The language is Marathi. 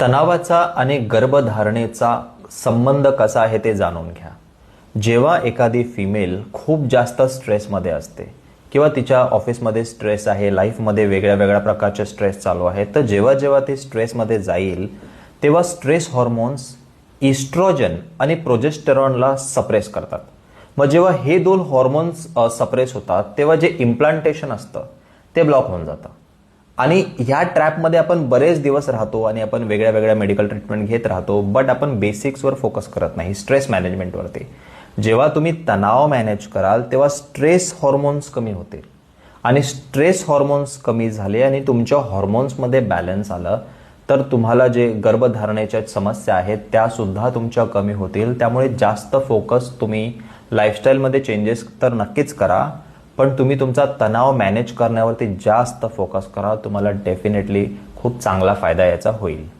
तणावाचा आणि गर्भधारणेचा संबंध कसा आहे ते जाणून घ्या. जेव्हा एखादी फिमेल खूप जास्त स्ट्रेसमध्ये असते किंवा तिच्या ऑफिसमध्ये स्ट्रेस आहे लाईफमध्ये वेगळ्या वेगळ्या प्रकारचे स्ट्रेस चालू आहे तर जेव्हा जेव्हा ती स्ट्रेसमध्ये जाईल तेव्हा स्ट्रेस हॉर्मोन्स इस्ट्रोजन आणि प्रोजेस्टेरॉनला सप्रेस करतात. मग जेव्हा हे दोन हॉर्मोन्स सप्रेस होतात तेव्हा जे इम्प्लांटेशन असतं ते ब्लॉक होऊन जातं. आणि ह्या ट्रॅपमध्ये आपण बरेच दिवस राहतो आणि आपण वेगळ्या वेगळ्या मेडिकल ट्रीटमेंट घेत राहतो बट आपण बेसिक्सवर फोकस करत नाही स्ट्रेस मॅनेजमेंटवरती जेव्हा तुम्ही तणाव मॅनेज कराल तेव्हा स्ट्रेस हॉर्मोन्स कमी होतील. आणि स्ट्रेस हॉर्मोन्स कमी झाले आणि तुमच्या हॉर्मोन्समध्ये बॅलन्स आलं तर तुम्हाला जे गर्भधारणेच्या समस्या आहेत त्यासुद्धा तुमच्या कमी होतील. त्यामुळे जास्त फोकस तुम्ही लाईफस्टाईलमध्ये चेंजेस तर नक्कीच करा. पण तुम्ही तुमचा तणाव मॅनेज करण्यावरती जास्त फोकस करा. तुम्हाला डेफिनेटली खूप चांगला फायदा याचा होईल.